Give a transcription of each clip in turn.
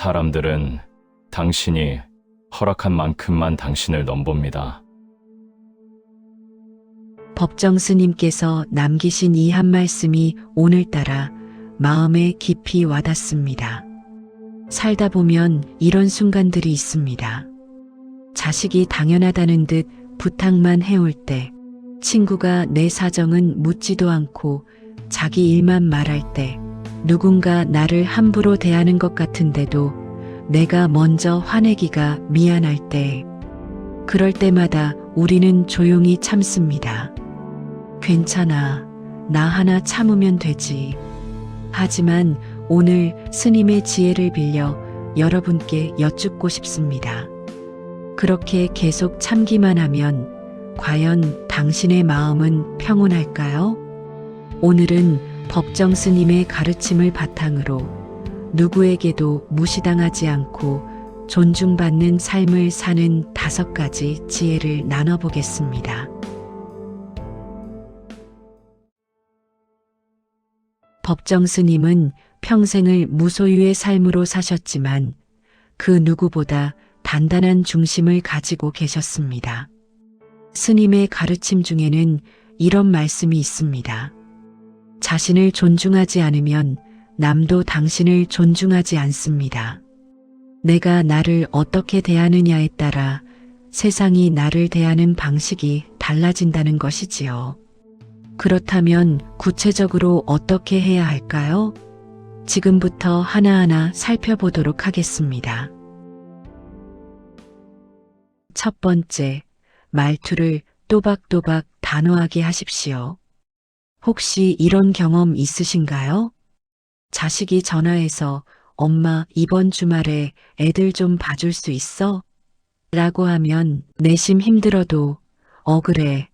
사람들은 당신이 허락한 만큼만 당신을 넘봅니다. 법정 스님께서 남기신 이 한 말씀이 오늘따라 마음에 깊이 와닿습니다. 살다 보면 이런 순간들이 있습니다. 자식이 당연하다는 듯 부탁만 해올 때, 친구가 내 사정은 묻지도 않고 자기 일만 말할 때, 누군가 나를 함부로 대하는 것 같은데도 내가 먼저 화내기가 미안할 때, 그럴 때마다 우리는 조용히 참습니다. 괜찮아. 나 하나 참으면 되지. 하지만 오늘 스님의 지혜를 빌려 여러분께 여쭙고 싶습니다. 그렇게 계속 참기만 하면 과연 당신의 마음은 평온할까요? 오늘은 법정 스님의 가르침을 바탕으로 누구에게도 무시당하지 않고 존중받는 삶을 사는 다섯 가지 지혜를 나눠보겠습니다. 법정 스님은 평생을 무소유의 삶으로 사셨지만 그 누구보다 단단한 중심을 가지고 계셨습니다. 스님의 가르침 중에는 이런 말씀이 있습니다. 자신을 존중하지 않으면 남도 당신을 존중하지 않습니다. 내가 나를 어떻게 대하느냐에 따라 세상이 나를 대하는 방식이 달라진다는 것이지요. 그렇다면 구체적으로 어떻게 해야 할까요? 지금부터 하나하나 살펴보도록 하겠습니다. 첫 번째, 말투를 또박또박 단호하게 하십시오. 혹시 이런 경험 있으신가요? 자식이 전화해서 엄마 이번 주말에 애들 좀 봐줄 수 있어? 라고 하면 내심 힘들어도 어 그래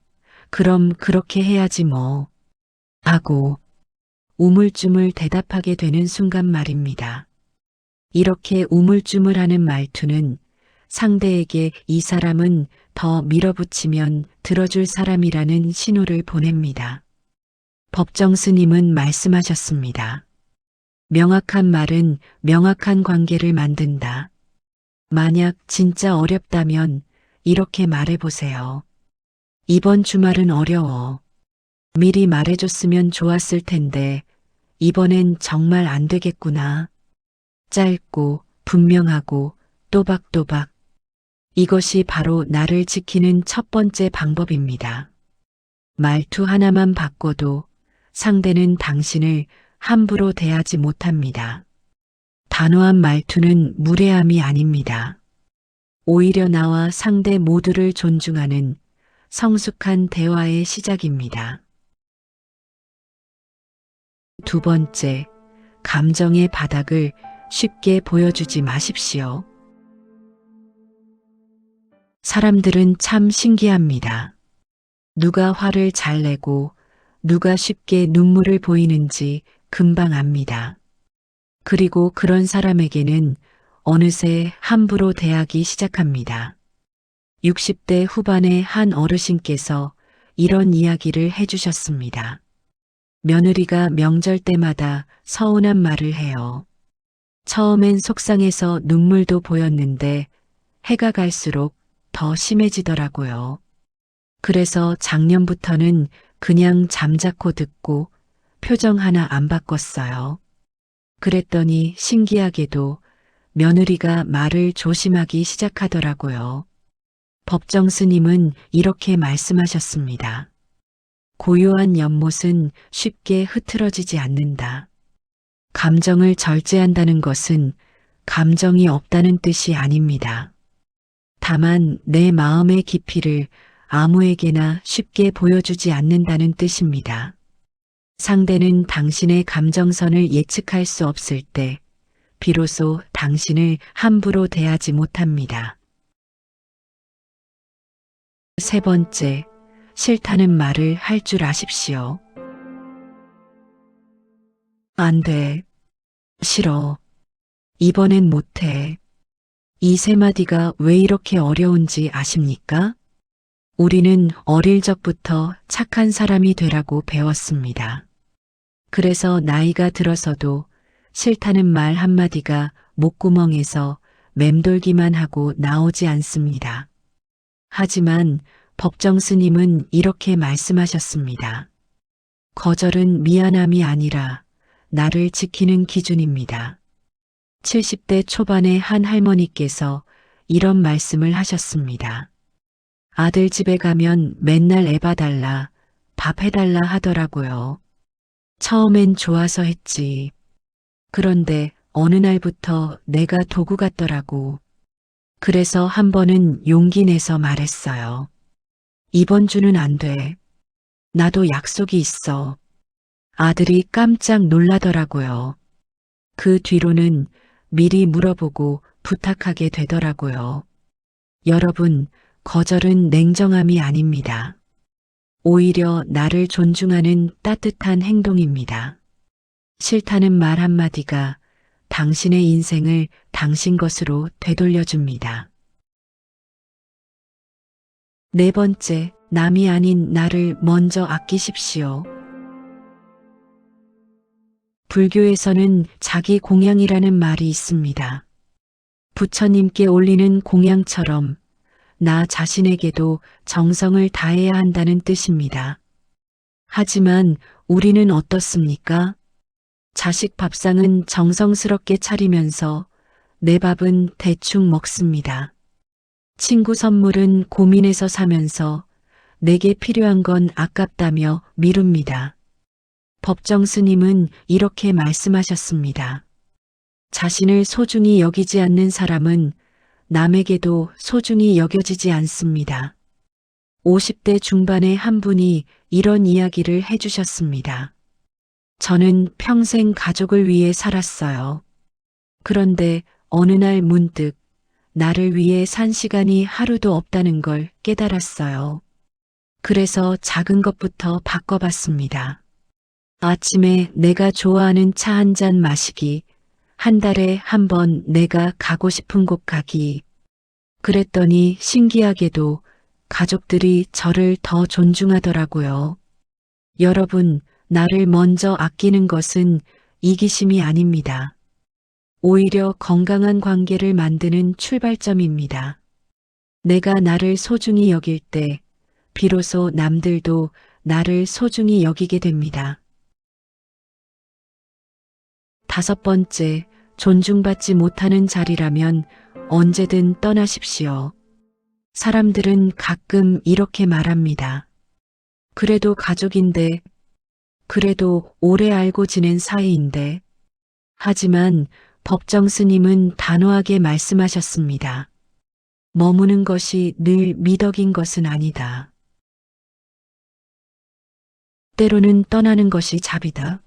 그럼 그렇게 해야지 뭐. 하고 우물쭈물 대답하게 되는 순간 말입니다. 이렇게 우물쭈물하는 말투는 상대에게 이 사람은 더 밀어붙이면 들어줄 사람이라는 신호를 보냅니다. 법정 스님은 말씀하셨습니다. 명확한 말은 명확한 관계를 만든다. 만약 진짜 어렵다면 이렇게 말해보세요. 이번 주말은 어려워. 미리 말해줬으면 좋았을 텐데, 이번엔 정말 안 되겠구나. 짧고, 분명하고, 또박또박. 이것이 바로 나를 지키는 첫 번째 방법입니다. 말투 하나만 바꿔도 상대는 당신을 함부로 대하지 못합니다. 단호한 말투는 무례함이 아닙니다. 오히려 나와 상대 모두를 존중하는 성숙한 대화의 시작입니다. 두 번째, 감정의 바닥을 쉽게 보여주지 마십시오. 사람들은 참 신기합니다. 누가 화를 잘 내고 누가 쉽게 눈물을 보이는지 금방 압니다. 그리고 그런 사람에게는 어느새 함부로 대하기 시작합니다. 60대 후반의 한 어르신께서 이런 이야기를 해주셨습니다. 며느리가 명절 때마다 서운한 말을 해요. 처음엔 속상해서 눈물도 보였는데 해가 갈수록 더 심해지더라고요. 그래서 작년부터는 그냥 잠자코 듣고 표정 하나 안 바꿨어요. 그랬더니 신기하게도 며느리가 말을 조심하기 시작하더라고요. 법정 스님은 이렇게 말씀하셨습니다. 고요한 연못은 쉽게 흐트러지지 않는다. 감정을 절제한다는 것은 감정이 없다는 뜻이 아닙니다. 다만 내 마음의 깊이를 아무에게나 쉽게 보여주지 않는다는 뜻입니다. 상대는 당신의 감정선을 예측할 수 없을 때 비로소 당신을 함부로 대하지 못합니다. 세 번째, 싫다는 말을 할 줄 아십시오. 안 돼. 싫어. 이번엔 못해. 이 세 마디가 왜 이렇게 어려운지 아십니까? 우리는 어릴 적부터 착한 사람이 되라고 배웠습니다. 그래서 나이가 들어서도 싫다는 말 한마디가 목구멍에서 맴돌기만 하고 나오지 않습니다. 하지만 법정 스님은 이렇게 말씀하셨습니다. 거절은 미안함이 아니라 나를 지키는 기준입니다. 70대 초반의 한 할머니께서 이런 말씀을 하셨습니다. 아들 집에 가면 맨날 애 봐달라, 밥 해달라 하더라고요. 처음엔 좋아서 했지. 그런데 어느 날부터 내가 도구 같더라고. 그래서 한 번은 용기 내서 말했어요. 이번 주는 안 돼. 나도 약속이 있어. 아들이 깜짝 놀라더라고요. 그 뒤로는 미리 물어보고 부탁하게 되더라고요. 여러분, 거절은 냉정함이 아닙니다. 오히려 나를 존중하는 따뜻한 행동입니다. 싫다는 말 한마디가 당신의 인생을 당신 것으로 되돌려줍니다. 네 번째, 남이 아닌 나를 먼저 아끼십시오. 불교에서는 자기 공양이라는 말이 있습니다. 부처님께 올리는 공양처럼 나 자신에게도 정성을 다해야 한다는 뜻입니다. 하지만 우리는 어떻습니까? 자식 밥상은 정성스럽게 차리면서 내 밥은 대충 먹습니다. 친구 선물은 고민해서 사면서 내게 필요한 건 아깝다며 미룹니다. 법정 스님은 이렇게 말씀하셨습니다. 자신을 소중히 여기지 않는 사람은 남에게도 소중히 여겨지지 않습니다. 50대 중반의 한 분이 이런 이야기를 해주셨습니다. 저는 평생 가족을 위해 살았어요. 그런데 어느 날 문득 나를 위해 산 시간이 하루도 없다는 걸 깨달았어요. 그래서 작은 것부터 바꿔봤습니다. 아침에 내가 좋아하는 차 한 잔 마시기, 한 달에 한 번 내가 가고 싶은 곳 가기. 그랬더니 신기하게도 가족들이 저를 더 존중하더라고요. 여러분, 나를 먼저 아끼는 것은 이기심이 아닙니다. 오히려 건강한 관계를 만드는 출발점입니다. 내가 나를 소중히 여길 때, 비로소 남들도 나를 소중히 여기게 됩니다. 다섯 번째, 존중받지 못하는 자리라면 언제든 떠나십시오. 사람들은 가끔 이렇게 말합니다. 그래도 가족인데, 그래도 오래 알고 지낸 사이인데. 하지만 법정 스님은 단호하게 말씀하셨습니다. 머무는 것이 늘 미덕인 것은 아니다. 때로는 떠나는 것이 잡이다.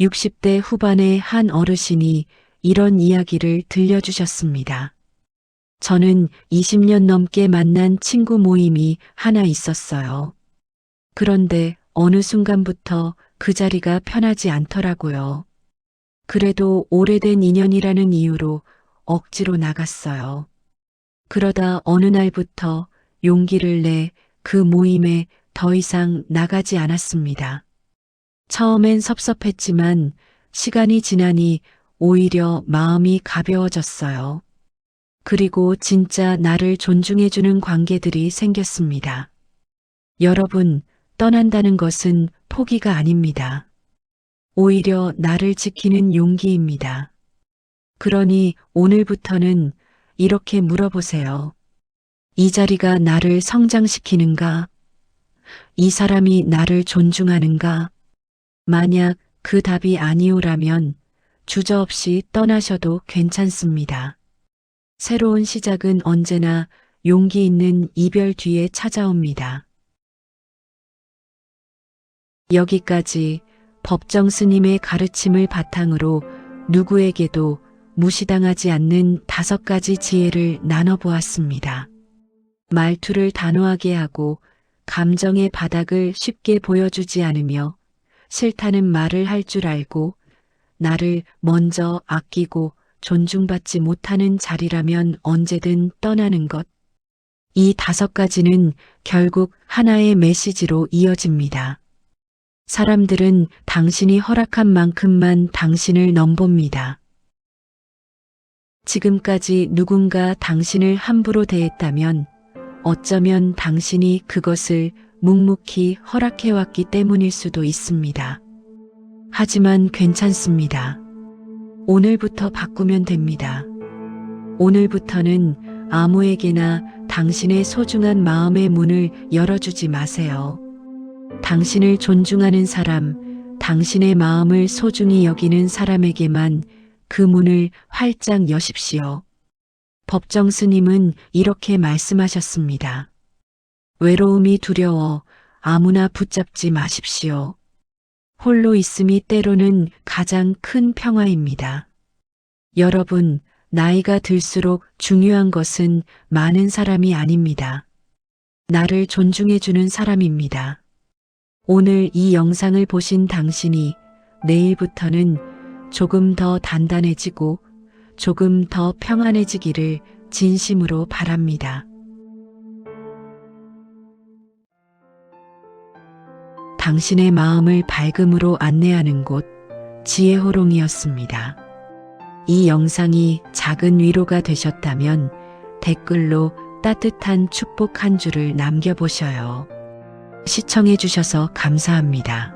60대 후반의 한 어르신이 이런 이야기를 들려주셨습니다. 저는 20년 넘게 만난 친구 모임이 하나 있었어요. 그런데 어느 순간부터 그 자리가 편하지 않더라고요. 그래도 오래된 인연이라는 이유로 억지로 나갔어요. 그러다 어느 날부터 용기를 내 그 모임에 더 이상 나가지 않았습니다. 처음엔 섭섭했지만 시간이 지나니 오히려 마음이 가벼워졌어요. 그리고 진짜 나를 존중해주는 관계들이 생겼습니다. 여러분, 떠난다는 것은 포기가 아닙니다. 오히려 나를 지키는 용기입니다. 그러니 오늘부터는 이렇게 물어보세요. 이 자리가 나를 성장시키는가? 이 사람이 나를 존중하는가? 만약 그 답이 아니오라면 주저없이 떠나셔도 괜찮습니다. 새로운 시작은 언제나 용기 있는 이별 뒤에 찾아옵니다. 여기까지 법정 스님의 가르침을 바탕으로 누구에게도 무시당하지 않는 다섯 가지 지혜를 나눠보았습니다. 말투를 단호하게 하고 감정의 바닥을 쉽게 보여주지 않으며 싫다는 말을 할 줄 알고 나를 먼저 아끼고 존중받지 못하는 자리라면 언제든 떠나는 것. 이 다섯 가지는 결국 하나의 메시지로 이어집니다. 사람들은 당신이 허락한 만큼만 당신을 넘봅니다. 지금까지 누군가 당신을 함부로 대했다면 어쩌면 당신이 그것을 묵묵히 허락해왔기 때문일 수도 있습니다. 하지만 괜찮습니다. 오늘부터 바꾸면 됩니다. 오늘부터는 아무에게나 당신의 소중한 마음의 문을 열어주지 마세요. 당신을 존중하는 사람, 당신의 마음을 소중히 여기는 사람에게만 그 문을 활짝 여십시오. 법정 스님은 이렇게 말씀하셨습니다. 외로움이 두려워 아무나 붙잡지 마십시오. 홀로 있음이 때로는 가장 큰 평화입니다. 여러분, 나이가 들수록 중요한 것은 많은 사람이 아닙니다. 나를 존중해주는 사람입니다. 오늘 이 영상을 보신 당신이 내일부터는 조금 더 단단해지고 조금 더 평안해지기를 진심으로 바랍니다. 당신의 마음을 밝음으로 안내하는 곳 지혜호롱이었습니다. 이 영상이 작은 위로가 되셨다면 댓글로 따뜻한 축복 한 줄을 남겨보셔요. 시청해주셔서 감사합니다.